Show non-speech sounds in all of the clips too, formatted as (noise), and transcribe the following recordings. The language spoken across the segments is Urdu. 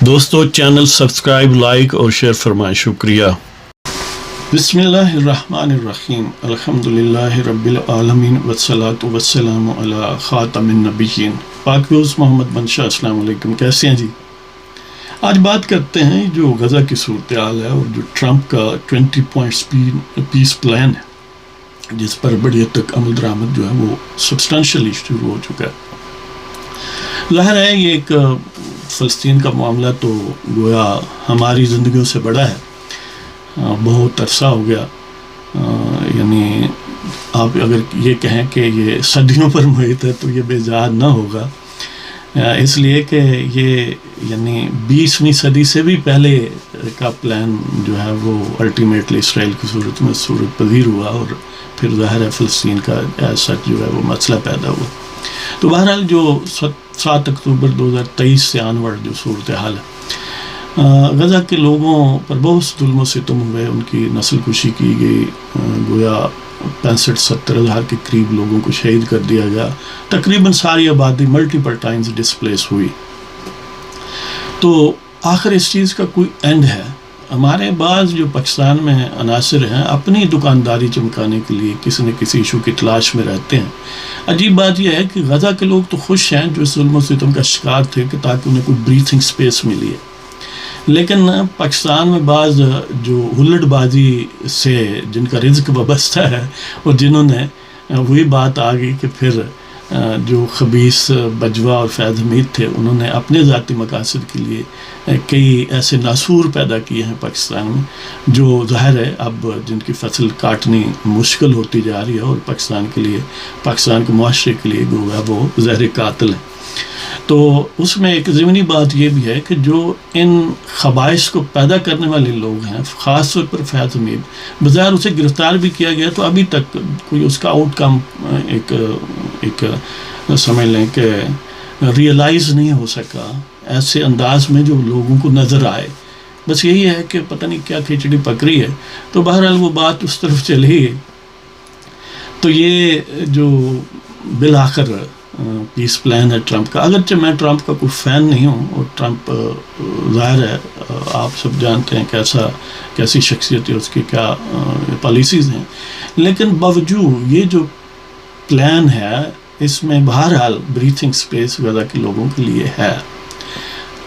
دوستو، چینل سبسکرائب، لائک اور شیئر فرمائیں. شکریہ. بسم اللہ الرحمن الرحیم. الحمد للہ رب العالمین والصلاة والسلام علی خاتم النبیین. پاک ویوز محمد بنشاہ، السلام علیکم. کیسے ہیں جی؟ آج بات کرتے ہیں جو غزہ کی صورتحال ہے اور جو ٹرمپ کا ٹوینٹی پوائنٹس پیس پلان ہے، جس پر بڑی حد تک عمل درآمد جو ہے وہ سبسٹانشلی شروع ہو چکا ہے۔ ظاہر ہے یہ ایک فلسطین کا معاملہ تو گویا ہماری زندگیوں سے بڑا ہے۔ بہت عرصہ ہو گیا۔ یعنی آپ اگر یہ کہیں کہ یہ صدیوں پر محیط ہے تو یہ بیزار نہ ہوگا۔ اس لیے کہ یہ یعنی بیسویں صدی سے بھی پہلے کا پلان جو ہے وہ الٹیمیٹلی اسرائیل کی صورت میں صورت پذیر ہوا اور پھر ظاہر ہے فلسطین کا سچ جو ہے وہ مسئلہ پیدا ہوا۔ تو بہرحال جو سات اکتوبر دو ہزار تیئیس سے آنورڈ جو صورت حال ہے غزہ کے لوگوں پر بہت ظلم و ستم ہوئے، ان کی نسل کشی کی گئی گویا پینسٹھ، ستر ہزار کے قریب لوگوں کو شہید کر دیا گیا۔ تقریباً ساری آبادی ملٹیپل ٹائمز ڈسپلیس ہوئی۔ تو آخر اس چیز کا کوئی اینڈ ہے؟ ہمارے بعض جو پاکستان میں عناصر ہیں، اپنی دکانداری چمکانے کے لیے کسی نہ کسی ایشو کی تلاش میں رہتے ہیں۔ عجیب بات یہ ہے کہ غزہ کے لوگ تو خوش ہیں جو ظلم و ستم کا شکار تھے کہ تاکہ انہیں کوئی بریتھنگ سپیس ملی ہے۔ لیکن پاکستان میں بعض جو ہلٹ بازی سے جن کا رزق وابستہ ہے اور جنہوں نے وہی بات آ گئی کہ پھر جو خبیص بجوا اور فیض حمید تھے، انہوں نے اپنے ذاتی مقاصد کے لیے کئی ایسے ناسور پیدا کیے ہیں پاکستان میں، جو ظاہر ہے، اب جن کی فصل کاٹنی مشکل ہوتی جا رہی ہے اور پاکستان کے لیے، پاکستان کے معاشرے کے لیے گویا وہ زہر قاتل ہیں۔ تو اس میں ایک ضمنی بات یہ بھی ہے کہ جو ان خبائش کو پیدا کرنے والے لوگ ہیں، خاص طور پر فیض امید بظاہر اسے گرفتار بھی کیا گیا تو ابھی تک کوئی اس کا آؤٹ کم ایک ایک سمجھ لیں کہ ریئلائز نہیں ہو سکا، ایسے انداز میں جو لوگوں کو نظر آئے۔ بس یہی ہے کہ پتہ نہیں کیا کھچڑی پکڑی ہے۔ تو بہرحال وہ بات اس طرف چلی۔ تو یہ جو بالآخر پیس پلان ہے ٹرمپ کا۔ اگرچہ میں ٹرمپ کا کوئی فین نہیں ہوں، اور ٹرمپ، ظاہر ہے، آپ سب جانتے ہیں کیسا، کیسی شخصیت ہے، اس کی کیا پالیسیز ہیں۔ لیکن باوجود یہ جو پلان ہے، اس میں بہرحال بریتھنگ سپیس وغیرہ کے لوگوں کے لیے ہے۔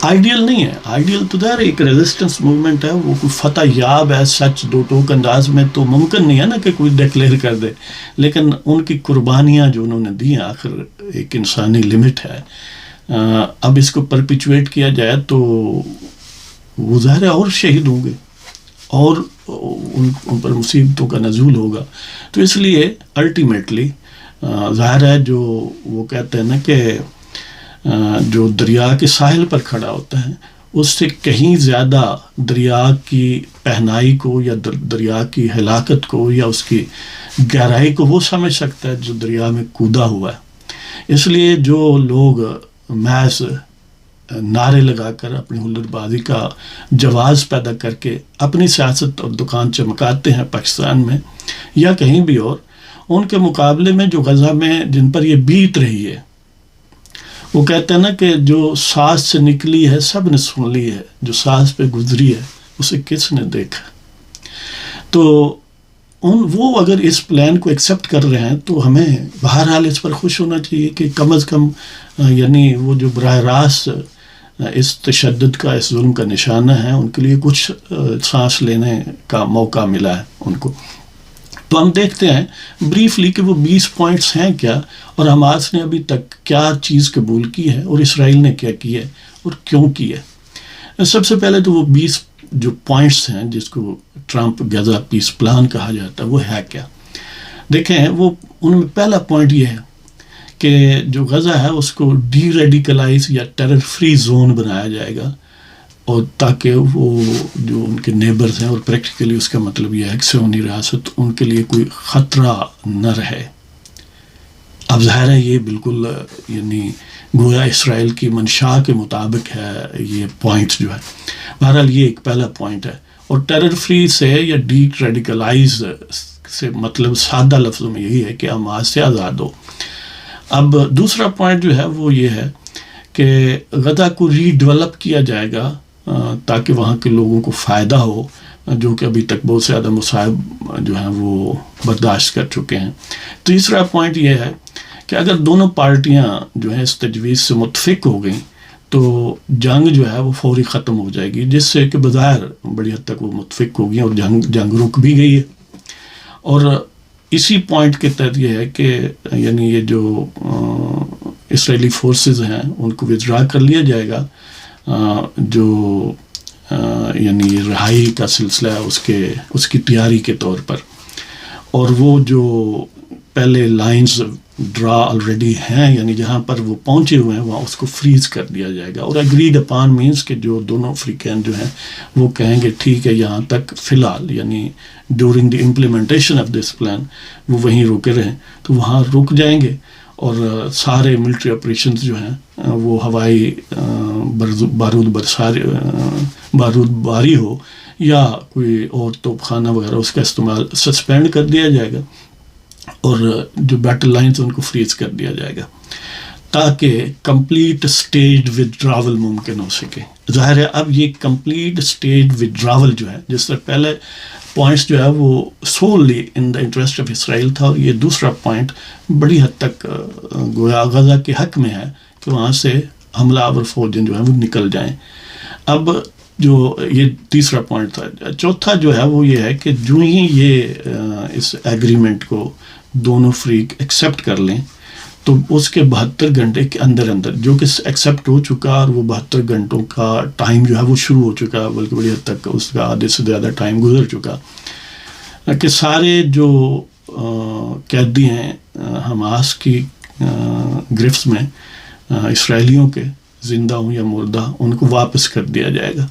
آئیڈیل نہیں ہے۔ آئیڈیل تو دیر ایک ریزسٹنس موومنٹ ہے، وہ کوئی فتح یاب ہے، سچ دو ٹوک انداز میں تو ممکن نہیں ہے نا کہ کوئی ڈکلیئر کر دے۔ لیکن ان کی قربانیاں جو انہوں نے دی ہیں آخر ایک انسانی لمٹ ہے۔ اب اس کو پرپیچویٹ کیا جائے تو وہ ظاہر اور شہید ہوں گے۔ اور ان ان پر مصیبتوں کا نزول ہوگا۔ تو اس لیے الٹیمیٹلی ظاہر ہے جو وہ کہتے ہیں نا کہ جو دریا کے ساحل پر کھڑا ہوتا ہے، اس سے کہیں زیادہ دریا کی پہنائی کو یا دریا کی ہلاکت کو یا اس کی گہرائی کو وہ سمجھ سکتا ہے جو دریا میں کودا ہوا ہے۔ اس لیے جو لوگ محض نعرے لگا کر اپنی حلت بازی کا جواز پیدا کر کے اپنی سیاست اور دکان چمکاتے ہیں پاکستان میں یا کہیں بھی اور ان کے مقابلے میں جو غزہ میں جن پر یہ بیت رہی ہے، وہ کہتے ہیں نا کہ جو سانس سے نکلی ہے، سب نے سن لی ہے، جو سانس پہ گزری ہے، اسے کس نے دیکھا؟ تو ان، وہ اگر اس پلان کو ایکسیپٹ کر رہے ہیں، تو ہمیں بہرحال اس پر خوش ہونا چاہیے کہ کم از کم یعنی وہ جو براہ راست اس تشدد کا، اس ظلم کا نشانہ ہے، ان کے لیے کچھ سانس لینے کا موقع ملا ہے ان کو۔ تو ہم دیکھتے ہیں بریفلی کہ وہ بیس پوائنٹس ہیں کیا اور حماس نے ابھی تک کیا چیز قبول کی ہے اور اسرائیل نے کیا کی ہے اور کیوں کی ہے۔ سب سے پہلے تو وہ بیس جو پوائنٹس ہیں جس کو ٹرمپ غزہ پیس پلان کہا جاتا ہے، وہ ہے کیا؟ دیکھیں وہ ان میں پہلا پوائنٹ یہ ہے کہ جو غزہ ہے، اس کو ڈی ریڈیکلائز یا ٹیرر فری زون بنایا جائے گا۔ اور تاکہ وہ جو ان کے نیبرز ہیں اور پریکٹیکلی اس کا مطلب یہ ہے کہ سونی ریاست ان کے لیے کوئی خطرہ نہ رہے۔ اب ظاہر ہے یہ بالکل یعنی گویا اسرائیل کی منشا کے مطابق ہے یہ پوائنٹ جو ہے۔ بہرحال یہ ایک پہلا پوائنٹ ہے۔ اور ٹیرر فری سے یا ڈی ریڈیکلائز سے مطلب سادہ لفظوں میں یہی ہے کہ ہم سے آزاد ہو۔ اب دوسرا پوائنٹ جو ہے وہ یہ ہے کہ غزہ کو ری ڈیولپ کیا جائے گا۔ تاکہ وہاں کے لوگوں کو فائدہ ہو، جو کہ ابھی تک بہت سے زیادہ مصائب جو ہیں وہ برداشت کر چکے ہیں۔ تیسرا پوائنٹ یہ ہے کہ اگر دونوں پارٹیاں جو ہیں اس تجویز سے متفق ہو گئیں، تو جنگ جو ہے وہ فوری ختم ہو جائے گی، جس سے کہ بظاہر بڑی حد تک وہ متفق ہو گئی اور جنگ جنگ رک بھی گئی ہے۔ اور اسی پوائنٹ کے تحت یہ ہے کہ یعنی یہ جو اسرائیلی فورسز ہیں، ان کو وڈرا کر لیا جائے گا۔ جو یعنی رہائی کا سلسلہ ہے، اس کے، اس کی تیاری کے طور پر۔ اور وہ جو پہلے لائنز ڈرا آلریڈی ہیں یعنی جہاں پر وہ پہنچے ہوئے ہیں، وہاں اس کو فریز کر دیا جائے گا۔ اور اگریڈ اپان مینس کہ جو دونوں افریقین جو ہیں، وہ کہیں گے ٹھیک ہے، یہاں تک فی الحال یعنی during the implementation of this plan وہ وہیں رکے رہیں۔ تو وہاں رک جائیں گے۔ اور سارے ملٹری آپریشنز جو ہیں، وہ ہوائی بارود برساری بارود باری ہو یا کوئی اور توپ خانہ وغیرہ، اس کا استعمال سسپینڈ کر دیا جائے گا اور جو بیٹل لائنس ان کو فریز کر دیا جائے گا تاکہ کمپلیٹ اسٹیج ودراول ممکن ہو سکے۔ ظاہر ہے اب یہ کمپلیٹ اسٹیج ودراول جو ہے، جس طرح پہلے پوائنٹس جو ہے وہ solely in the interest of Israel تھا اور یہ دوسرا پوائنٹ بڑی حد تک گویا غزہ کے حق میں ہے کہ وہاں سے حملہ آور فوجیں جو ہیں وہ نکل جائیں۔ اب جو یہ تیسرا پوائنٹ تھا، چوتھا جو ہے وہ یہ ہے کہ جو ہی یہ اس ایگریمنٹ کو دونوں فریق ایکسیپٹ کر لیں تو اس کے بہتر گھنٹے کے اندر اندر جو کہ ایکسیپٹ ہو چکا اور وہ بہتر گھنٹوں کا ٹائم جو ہے وہ شروع ہو چکا، بلکہ بڑی حد تک اس کا آدھے سے زیادہ ٹائم گزر چکا۔ کہ سارے جو قیدی ہیں حماس کی گرفٹس میں اسرائیلیوں کے زندہ ہوں یا مردہ، ان کو واپس کر دیا جائے گا۔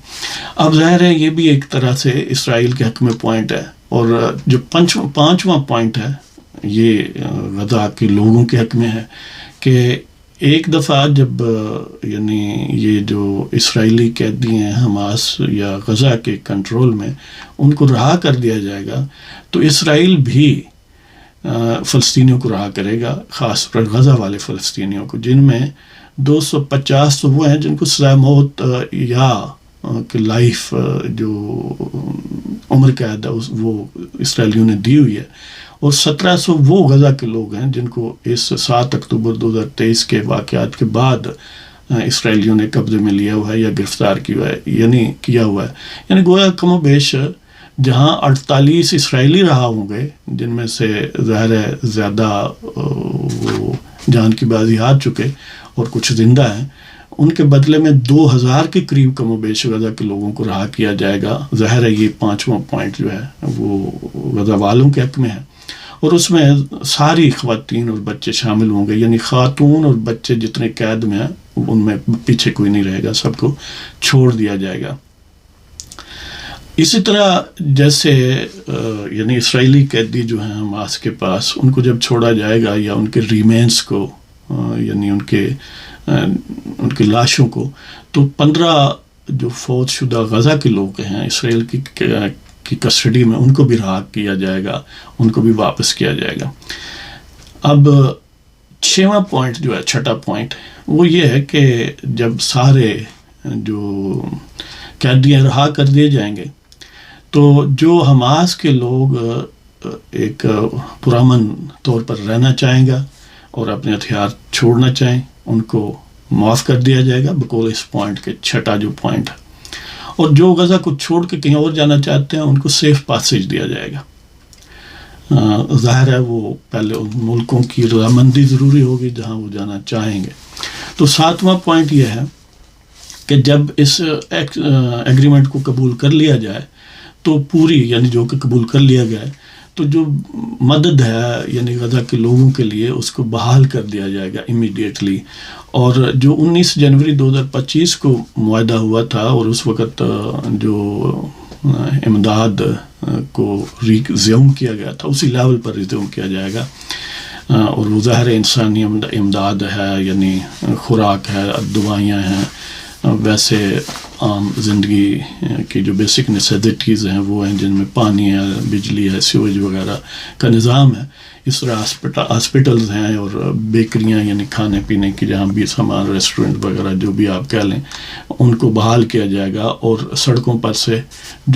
اب ظاہر ہے یہ بھی ایک طرح سے اسرائیل کے حق میں پوائنٹ ہے اور جو پانچواں پوائنٹ ہے یہ غذا کے لوگوں کے حق میں ہے کہ ایک دفعہ جب یعنی یہ جو اسرائیلی قیدی ہیں حماس یا غزہ کے کنٹرول میں، ان کو رہا کر دیا جائے گا، تو اسرائیل بھی فلسطینیوں کو رہا کرے گا، خاص پر غزہ والے فلسطینیوں کو، جن میں دو سو پچاس تو وہ ہیں جن کو سزائے موت یا کہ لائف جو عمر قید ہے وہ اسرائیلیوں نے دی ہوئی ہے اور سترہ سو وہ غزہ کے لوگ ہیں جن کو اس سات اکتوبر دو ہزار تیئیس کے واقعات کے بعد اسرائیلیوں نے قبضے میں لیا ہوا ہے یا گرفتار کیا ہوا ہے یعنی کیا ہوا ہے۔ یعنی گویا کم و بیش جہاں اڑتالیس اسرائیلی رہا ہوں گے، جن میں سے ظاہر ہے زیادہ وہ جان کی بازی ہار چکے اور کچھ زندہ ہیں، ان کے بدلے میں دو ہزار کے قریب کم و بیش غزہ کے لوگوں کو رہا کیا جائے گا۔ ظاہر ہے یہ پانچواں پوائنٹ جو ہے، وہ غزہ والوں کے حق میں ہے۔ اور اس میں ساری خواتین اور بچے شامل ہوں گے یعنی خاتون اور بچے جتنے قید میں ہیں، ان میں پیچھے کوئی نہیں رہے گا، سب کو چھوڑ دیا جائے گا۔ اسی طرح جیسے یعنی اسرائیلی قیدی جو ہیں ماس کے پاس، ان کو جب چھوڑا جائے گا یا ان کے ریمینس کو یعنی ان کے ان کی لاشوں کو، تو پندرہ جو فوج شدہ غزہ کے لوگ ہیں، اسرائیل کی کی کسٹڈی میں ان کو بھی رہا کیا جائے گا، ان کو بھی واپس کیا جائے گا۔ اب چھواں پوائنٹ جو ہے، چھٹا پوائنٹ وہ یہ ہے کہ جب سارے جو قیدیاں رہا کر دیے جائیں گے، تو جو حماس کے لوگ ایک پرامن طور پر رہنا چاہیں گا اور اپنے ہتھیار چھوڑنا چاہیں، ان کو معاف کر دیا جائے گا۔ بکول اس پوائنٹ کے چھٹا جو پوائنٹ ہے اور جو غزہ کو چھوڑ کے کہیں اور جانا چاہتے ہیں، ان کو سیف پاسیج دیا جائے گا۔ ظاہر ہے وہ پہلے ان ملکوں کی رضامندی ضروری ہوگی جہاں وہ جانا چاہیں گے۔ تو ساتواں پوائنٹ یہ ہے کہ جب اس ایگریمنٹ کو قبول کر لیا جائے، تو پوری یعنی جو کہ قبول کر لیا گیا ہے، تو جو مدد ہے یعنی غزہ کے لوگوں کے لیے، اس کو بحال کر دیا جائے گا امیڈیٹلی اور جو انیس جنوری دو ہزار پچیس کو معاہدہ ہوا تھا اور اس وقت جو امداد کو ریزیوم کیا گیا تھا، اسی لیول پر ریزیوم کیا جائے گا۔ اور وہ ظاہر انسانی امداد ہے یعنی خوراک ہے، دوائیاں ہیں۔ ویسے عام زندگی کی جو بیسک نیسیسٹیز ہیں وہ ہیں، جن میں پانی ہے، بجلی ہے سیوج وغیرہ کا نظام ہے۔ اس طرح ہاسپٹلز ہیں اور بیکریاں یعنی کھانے پینے کی جہاں بھی سامان ریسٹورنٹ وغیرہ جو بھی آپ کہہ لیں، ان کو بحال کیا جائے گا اور سڑکوں پر سے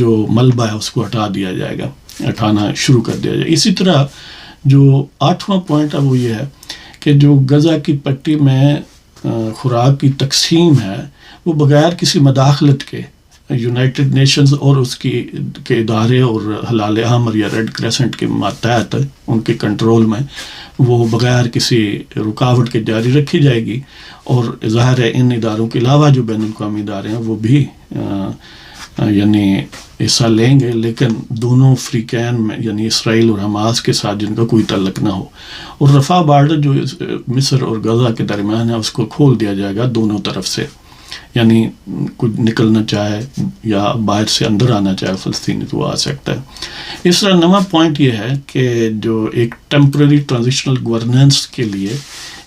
جو ملبہ ہے اس کو ہٹا دیا جائے گا، ہٹانا شروع کر دیا جائے۔ اسی طرح جو آٹھواں پوائنٹ ہے وہ یہ ہے کہ جو غزہ کی پٹی میں خوراک کی تقسیم ہے، وہ بغیر کسی مداخلت کے یونائٹڈ نیشنز اور اس کی کے ادارے اور حلال احمر یا ریڈ کریسنٹ کے ماتحت ان کے کنٹرول میں وہ بغیر کسی رکاوٹ کے جاری رکھی جائے گی اور ظاہر ہے ان اداروں کے علاوہ جو بین الاقوامی ادارے ہیں وہ بھی یعنی حصہ لیں گے، لیکن دونوں فریقین میں یعنی اسرائیل اور حماس کے ساتھ جن کا کوئی تعلق نہ ہو۔ اور رفا بارڈر جو مصر اور غزہ کے درمیان ہے، اس کو کھول دیا جائے گا دونوں طرف سے۔ یعنی کچھ نکلنا چاہے یا باہر سے اندر آنا چاہے، فلسطینی تو وہ آ سکتا ہے۔ اس طرح نواں پوائنٹ یہ ہے کہ جو ایک ٹیمپرری ٹرانزیشنل گورننس کے لیے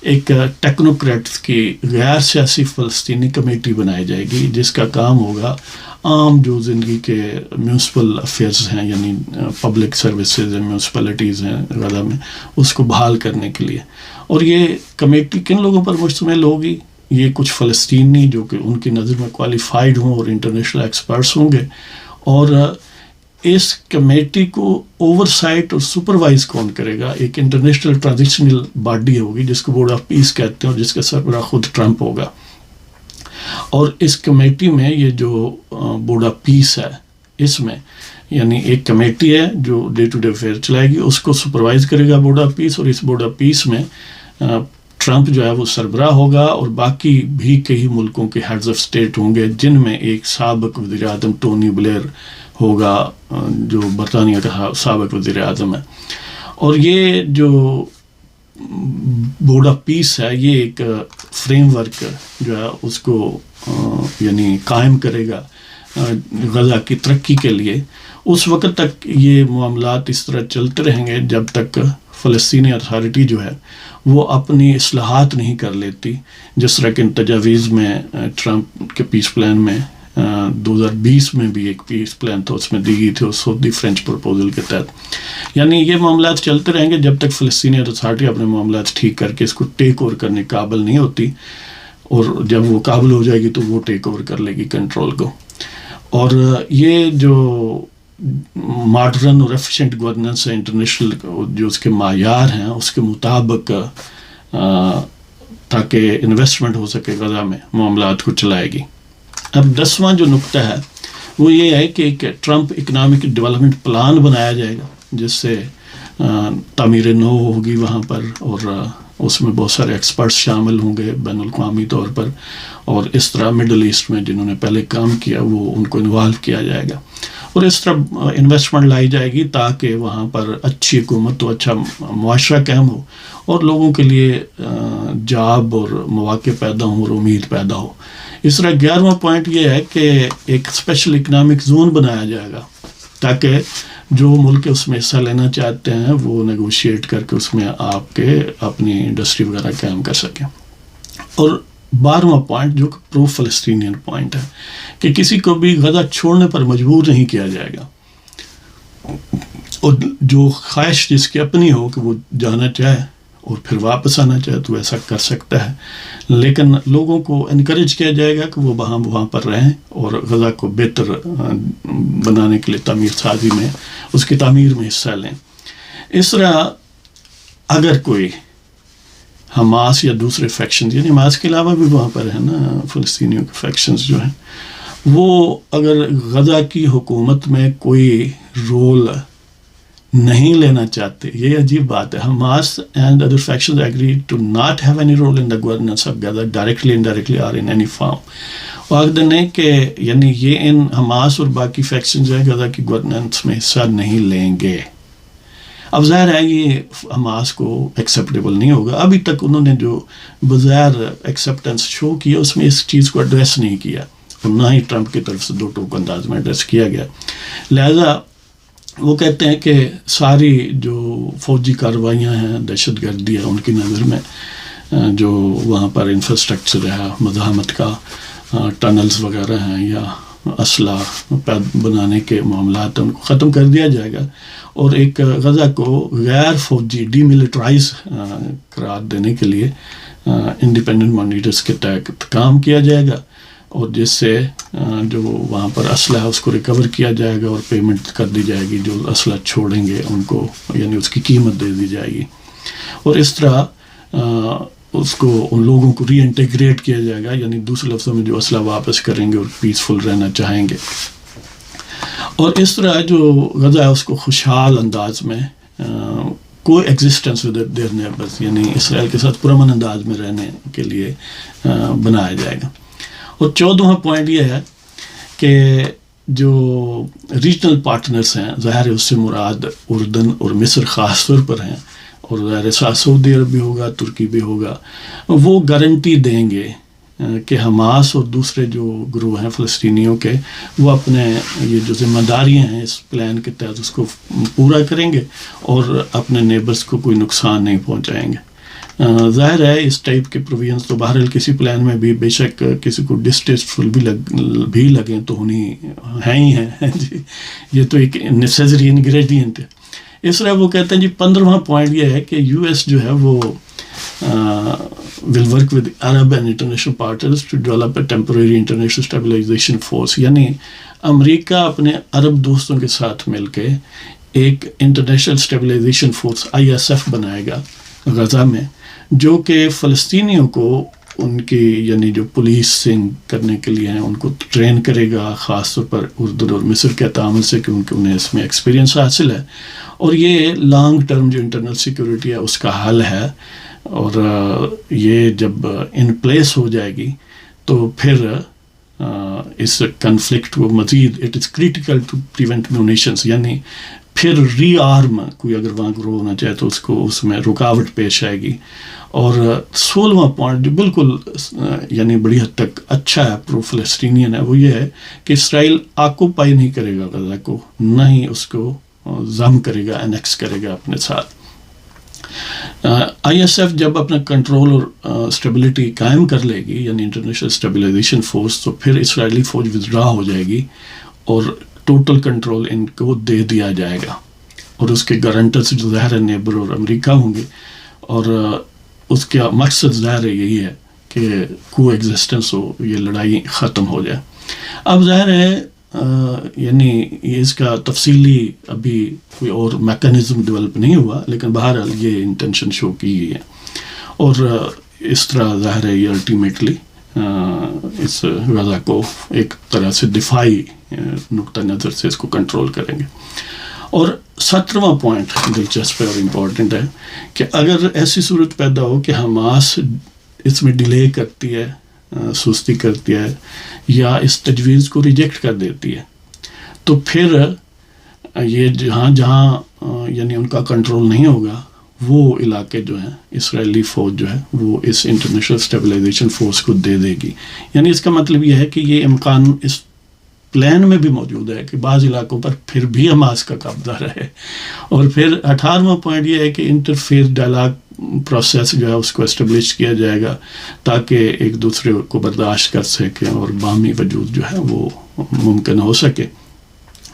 ایک ٹیکنوکریٹس کی غیر سیاسی فلسطینی کمیٹی بنائی جائے گی، جس کا کام ہوگا عام جو زندگی کے میونسپل افیئرز ہیں یعنی پبلک سروسز ہیں میونسپلٹیز ہیں غزہ میں، اس کو بحال کرنے کے لیے۔ اور یہ کمیٹی کن لوگوں پر مشتمل ہوگی؟ یہ کچھ فلسطینی جو کہ ان کی نظر میں کوالیفائڈ ہوں اور انٹرنیشنل ایکسپرٹس ہوں گے اور اس کمیٹی کو اوور سائٹ اور سپروائز کون کرے گا؟ ایک انٹرنیشنل ٹرانزیشنل باڈی ہوگی جس کو بورڈ آف پیس کہتے ہیں اور جس کا سربراہ خود ٹرمپ ہوگا۔ اور اس کمیٹی میں یہ جو بورڈ آف پیس ہے، اس میں یعنی ایک کمیٹی ہے جو ڈے ٹو ڈے افیئر چلائے گی، اس کو سپروائز کرے گا بورڈ آف پیس اور اس بورڈ آف پیس میں ٹرمپ جو ہے وہ سربراہ ہوگا اور باقی بھی کئی ملکوں کے ہیڈز آف اسٹیٹ ہوں گے، جن میں ایک سابق وزیر اعظم ٹونی بلیر ہوگا، جو برطانیہ کا سابق وزیر اعظم ہے۔ اور یہ جو بورڈ آف پیس ہے، یہ ایک فریم ورک جو ہے اس کو یعنی قائم کرے گا غزہ کی ترقی کے لیے۔ اس وقت تک یہ معاملات اس طرح چلتے رہیں گے جب تک فلسطینی اتھارٹی جو ہے، وہ اپنی اصلاحات نہیں کر لیتی، جس طرح کہ ان تجاویز میں ٹرمپ کے پیس پلان میں دو ہزار بیس میں بھی ایک پیس پلان تھا، اس میں دی گئی تھی سعودی فرینچ پرپوزل کے تحت۔ یعنی یہ معاملات چلتے رہیں گے جب تک فلسطینی اتھارٹی اپنے معاملات ٹھیک کر کے اس کو ٹیک اوور کرنے قابل نہیں ہوتی، اور جب وہ قابل ہو جائے گی تو وہ ٹیک اوور کر لے گی کنٹرول کو۔ اور یہ جو ماڈرن اور ایفیشینٹ گورننس ہے انٹرنیشنل جو اس کے معیار ہیں، اس کے مطابق تاکہ انویسٹمنٹ ہو سکے غذا میں، معاملات کو چلائے گی۔ اب دسواں جو نقطہ ہے، وہ یہ ہے کہ ایک ٹرمپ اکنامک ڈیولپمنٹ پلان بنایا جائے گا، جس سے تعمیر نو ہوگی وہاں پر، اور اس میں بہت سارے ایکسپرٹس شامل ہوں گے بین الاقوامی طور پر، اور اس طرح مڈل ایسٹ میں جنہوں نے پہلے کام کیا، وہ ان کو انوالو کیا جائے گا۔ اور اس طرح انویسٹمنٹ لائی جائے گی تاکہ وہاں پر اچھی حکومت و اچھا معاشرہ قائم ہو اور لوگوں کے لیے جاب اور مواقع پیدا ہوں اور امید پیدا ہو۔ اس طرح گیارہواں پوائنٹ یہ ہے کہ ایک اسپیشل اکنامک زون بنایا جائے گا تاکہ جو ملک اس میں حصہ لینا چاہتے ہیں وہ نیگوشیٹ کر کے اس میں آپ کے اپنی انڈسٹری وغیرہ قائم کر سکیں۔ اور بارہواں پوائنٹ جو کہ پرو فلسطینین پوائنٹ ہے کہ کسی کو بھی غزہ چھوڑنے پر مجبور نہیں کیا جائے گا۔ اور جو خواہش جس کی اپنی ہو کہ وہ جانا چاہے اور پھر واپس آنا چاہے تو ایسا کر سکتا ہے۔ لیکن لوگوں کو انکریج کیا جائے گا کہ وہ وہاں وہاں پر رہیں اور غذا کو بہتر، بنانے کے لیے تعمیر سازی میں، اس کی تعمیر میں حصہ لیں۔ اس طرح اگر کوئی حماس یا دوسرے فیکشنز یعنی حماس کے علاوہ بھی وہاں پر ہیں نا، فلسطینیوں کے فیکشنز جو ہیں، وہ اگر غزہ کی حکومت میں کوئی رول نہیں لینا چاہتے، یہ عجیب بات ہے۔ Hamas and other factions agree to not have any role in the governance of Gaza directly indirectly or in any form اور اگر نہیں کہ یعنی یہ ان حماس اور باقی فیکشنز ہیں، غزہ کی گورننس میں حصہ نہیں لیں گے۔ اب ظاہر ہے یہ حماس کو ایکسیپٹیبل نہیں ہوگا۔ ابھی تک انہوں نے جو بظاہر ایکسیپٹنس شو کیا، اس میں اس چیز کو ایڈریس نہیں کیا۔ اور نہ ہی ٹرمپ کی طرف سے دو ٹوک انداز میں ایڈریس کیا گیا۔ لہذا وہ کہتے ہیں کہ ساری جو فوجی کارروائیاں ہیں، دہشت گردی ہے ان کی نظر میں جو وہاں پر انفراسٹرکچر ہے، مزاحمت کا ٹنلز وغیرہ ہیں یا اسلحہ بنانے کے معاملات ان کو ختم کر دیا جائے گا اور ایک غزہ کو غیر فوجی ڈی ملیٹرائز قرار دینے کے لیے انڈیپینڈنٹ مانیٹرس کے تحت کام کیا جائے گا اور جس سے جو وہاں پر اسلحہ اس کو ریکور کیا جائے گا اور پیمنٹ کر دی جائے گی، جو اسلحہ چھوڑیں گے، ان کو یعنی اس کی قیمت دے دی جائے گی۔ اور اس طرح اس کو ان لوگوں کو ری انٹیگریٹ کیا جائے گا یعنی دوسرے لفظوں میں جو اسلحہ واپس کریں گے اور پیسفل رہنا چاہیں گے۔ اور اس طرح جو غذا ہے، اس کو خوشحال انداز میں کوئی ایگزسٹنس ود دیر نیبرس یعنی اسرائیل کے ساتھ پرامن انداز میں رہنے کے لیے بنایا جائے گا۔ اور چودواں پوائنٹ یہ ہے کہ جو ریجنل پارٹنرس ہیں، ظاہر اس سے مراد اردن اور مصر خاص طور پر ہیں اور ظاہر سعودی عرب بھی ہوگا، ترکی بھی ہوگا۔ وہ گارنٹی دیں گے کہ حماس اور دوسرے جو گروہ ہیں فلسطینیوں کے، وہ اپنے یہ جو ذمہ داریاں ہیں اس پلان کے تحت اس کو پورا کریں گے اور اپنے نیبرس کو کوئی نقصان نہیں پہنچائیں گے۔ ظاہر ہے اس ٹائپ کے پروویژنس تو بہرحال کسی پلان میں بھی بے شک کسی کو ڈسٹیسٹفل بھی لگ، بھی لگیں تو انہیں ہیں ہی ہیں۔ (laughs) جی یہ تو ایک نیسیزری انگریڈینٹ ہے۔ اس طرح وہ کہتے ہیں جی پندرہواں پوائنٹ یہ ہے کہ یو ایس جو ہے وہ will work with Arab and international partners to develop a temporary international stabilization force یعنی امریکہ اپنے عرب دوستوں کے ساتھ مل کے ایک international stabilization force I S F بنائے گا غزہ میں، جو کہ فلسطینیوں کو ان کی یعنی جو پولیسنگ کرنے کے لیے ہیں، ان کو ٹرین کرے گا، خاص طور پر اردو اور مصر کے تعامل سے، کیونکہ انہیں اس میں ایکسپیرینس حاصل ہے۔ اور یہ لانگ ٹرم جو انٹرنل سیکورٹی ہے، اس کا حل ہے۔ اور یہ جب ان پلیس ہو جائے گی، تو پھر اس کنفلکٹ کو مزید it is critical to prevent munitions یعنی پھر ری آرم کوئی اگر وہاں گرو ہونا چاہے تو اس کو اس میں رکاوٹ پیش آئے گی۔ اور سولہواں پوائنٹ جو بالکل یعنی بڑی حد تک اچھا ہے پرو فلسطینین ہے، وہ یہ ہے کہ اسرائیل آکوپائی نہیں کرے گا غزہ کو، نہ ہی اس کو ضم کرے گا انیکس کرے گا اپنے ساتھ۔ آئی ایس ایف جب اپنا کنٹرول اور اسٹیبلٹی قائم کر لے گی یعنی انٹرنیشنل اسٹیبلائزیشن فورس تو پھر اسرائیلی فوج ودرا ہو جائے گی اور ٹوٹل کنٹرول ان کو دے دیا جائے گا۔ اور اس کے گارنٹرس جو ظاہر ہے نیبر اور امریکہ ہوں گے۔ اور اس کا مقصد ظاہر یہی ہے کہ کو ایگزسٹنس ہو، یہ لڑائی ختم ہو جائے۔ اب ظاہر ہے یعنی یہ اس کا تفصیلی ابھی کوئی اور میکانزم ڈیولپ نہیں ہوا، لیکن بہرحال یہ انٹینشن شو کی گئی ہے۔ اور اس طرح ظاہر ہے یہ الٹیمیٹلی اس غذا کو ایک طرح سے دفاعی نقطہ نظر سے اس کو کنٹرول کریں گے۔ اور سترواں پوائنٹ دلچسپ اور امپورٹنٹ ہے کہ اگر ایسی صورت پیدا ہو کہ حماس اس میں ڈیلے کرتی ہے سستی کرتی ہے یا اس تجویز کو ریجیکٹ کر دیتی ہے، تو پھر یہ جہاں جہاں یعنی ان کا کنٹرول نہیں ہوگا وہ علاقے جو ہیں، اسرائیلی فوج جو ہے، وہ اس انٹرنیشنل اسٹیبلائزیشن فورس کو دے دے گی۔ یعنی اس کا مطلب یہ ہے کہ یہ امکان اس پلان میں بھی موجود ہے کہ بعض علاقوں پر پھر بھی حماس کا قبضہ رہے۔ اور پھر اٹھارہواں پوائنٹ یہ ہے کہ انٹرفیئر ڈائلاگ پروسیس جو ہے، اس کو اسٹیبلش کیا جائے گا تاکہ ایک دوسرے کو برداشت کر سکیں اور بامی وجود جو ہے، وہ ممکن ہو سکے۔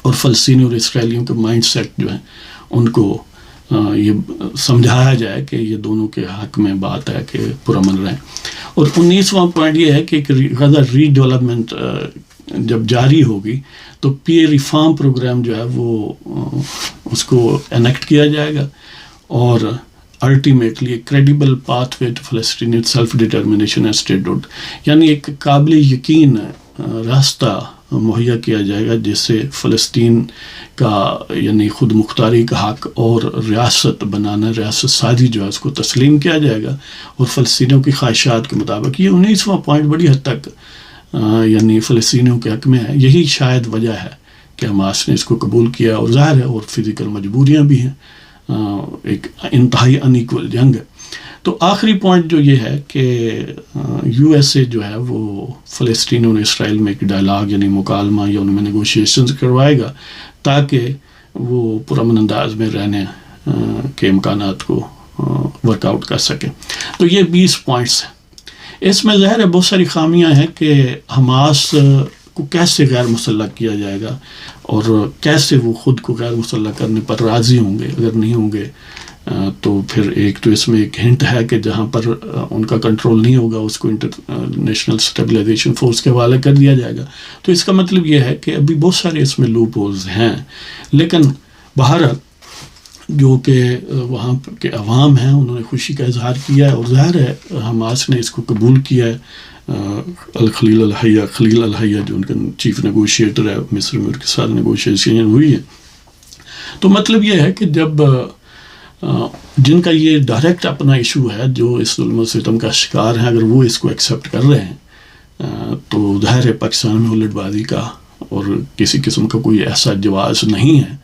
اور فلسطینی اور اسرائیلیوں کے مائنڈ سیٹ جو ہیں، ان کو یہ سمجھایا جائے کہ یہ دونوں کے حق میں بات ہے کہ پرامن رہیں۔ اور انیسواں پوائنٹ یہ ہے کہ غزہ ری ڈیولپمنٹ جب جاری ہوگی تو پی اے ریفارم پروگرام جو ہے وہ اس کو انیکٹ کیا جائے گا اور الٹیمیٹلی ایک کریڈیبل پاتھ وے ٹو فلسطین سیلف ڈٹرمنیشن اسٹیٹوڈ یعنی ایک قابل یقین راستہ مہیا کیا جائے گا جس سے فلسطین کا یعنی خود مختاری کا حق اور ریاست بنانا، ریاست سازی جو ہے، اس کو تسلیم کیا جائے گا اور فلسطینیوں کی خواہشات کے مطابق۔ یہ انیسواں پوائنٹ بڑی حد تک یعنی فلسطینیوں کے حق میں ہے۔ یہی شاید وجہ ہے کہ حماس نے اس کو قبول کیا اور ظاہر ہے اور فزیکل مجبوریاں بھی ہیں۔ ایک انتہائی انیکول جنگ ہے۔ تو آخری پوائنٹ جو یہ ہے کہ یو ایس اے جو ہے وہ فلسطین اور اسرائیل میں ایک ڈائلاگ یعنی مکالمہ یا ان میں نیگوشیشنز کروائے گا تاکہ وہ پرامن انداز میں رہنے کے امکانات کو ورک آؤٹ کر سکے۔ تو یہ بیس پوائنٹس ہیں۔ اس میں ظاہر ہے بہت ساری خامیاں ہیں کہ حماس کو کیسے غیر مسلح کیا جائے گا اور کیسے وہ خود کو غیر مسلح کرنے پر راضی ہوں گے، اگر نہیں ہوں گے تو پھر ایک تو اس میں ایک ہنٹ ہے کہ جہاں پر ان کا کنٹرول نہیں ہوگا، اس کو انٹر نیشنل اسٹیبلائزیشن فورس کے حوالے کر دیا جائے گا۔ تو اس کا مطلب یہ ہے کہ ابھی بہت سارے اس میں لوپ ہولز ہیں، لیکن باہر جو کہ وہاں کے عوام ہیں، انہوں نے خوشی کا اظہار کیا ہے اور ظاہر ہے، حماس نے اس کو قبول کیا ہے۔ الخلیل الحیہ، خلیل الحیہ جو ان کا چیف نیگوشیٹر ہے، مصر میں کے ساتھ نیگوشیشن ہوئی ہے۔ تو مطلب یہ ہے کہ جب جن کا یہ ڈائریکٹ اپنا ایشو ہے، جو اس ظلم و ستم کا شکار ہیں، اگر وہ اس کو ایکسیپٹ کر رہے ہیں تو ظاہر ہے پاکستان میں الٹ بازی کا اور کسی قسم کا کوئی ایسا جواز نہیں ہے۔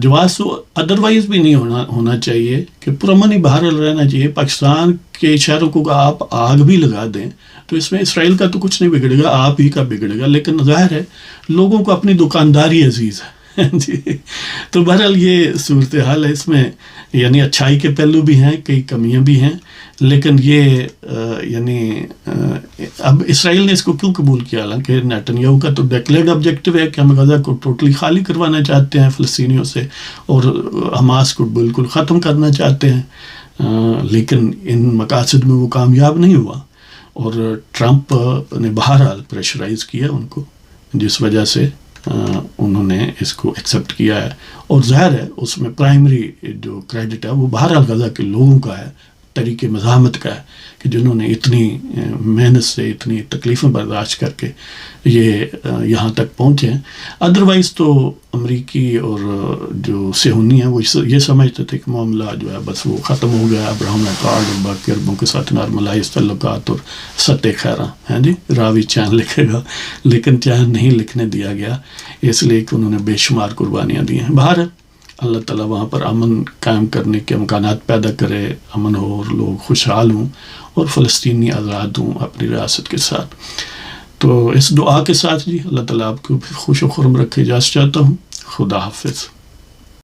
جواز تو ادروائز بھی نہیں ہونا ہونا چاہیے کہ پرامن ہی باہر رہنا چاہیے۔ پاکستان کے شہروں کو آپ آگ بھی لگا دیں، تو اس میں اسرائیل کا تو کچھ نہیں بگڑے گا، آپ ہی کا بگڑے گا۔ لیکن ظاہر ہے، لوگوں کو اپنی دکانداری عزیز ہے۔ (laughs) جی۔ تو بہرحال یہ صورت حال ہے اس میں یعنی اچھائی کے پہلو بھی ہیں، کئی کمیاں بھی ہیں، لیکن یہ یعنی اب اسرائیل نے اس کو کیوں قبول کیا؟ حالانکہ نیٹنیاہو کا تو ڈیکلیئرڈ آبجیکٹو ہے کہ ہم غزہ کو ٹوٹلی خالی کروانا چاہتے ہیں فلسطینیوں سے، اور حماس کو بالکل ختم کرنا چاہتے ہیں۔ لیکن ان مقاصد میں وہ کامیاب نہیں ہوا۔ اور ٹرمپ نے بہرحال پریشرائز کیا ان کو، جس وجہ سے انہوں نے اس کو ایکسیپٹ کیا ہے۔ اور ظاہر ہے، اس میں پرائمری جو کریڈٹ ہے، وہ بہرحال غزہ کے لوگوں کا ہے۔ طریق مزاحمت کا ہے کہ جنہوں نے اتنی محنت سے اتنی تکلیفیں برداشت کر کے یہ یہاں تک پہنچے ہیں۔ ادروائز تو امریکی اور جو سہونی ہیں وہ یہ سمجھتے تھے کہ معاملہ جو ہے بس وہ ختم ہو گیا ابراہم کارڈ اور باقی عربوں کے ساتھ نارملائز تعلقات اور ست خیراں ہیں جی۔ راوی چین لکھے گا، لیکن چین نہیں لکھنے دیا گیا، اس لیے کہ انہوں نے بے شمار قربانیاں دی ہیں۔ باہر اللہ تعالیٰ وہاں پر امن قائم کرنے کے امکانات پیدا کرے، امن ہو اور لوگ خوشحال ہوں اور فلسطینی آزاد ہوں اپنی ریاست کے ساتھ۔ تو اس دعا کے ساتھ جی اللہ تعالیٰ آپ کو خوش و خرم رکھے جا چاہتا ہوں۔ خدا حافظ۔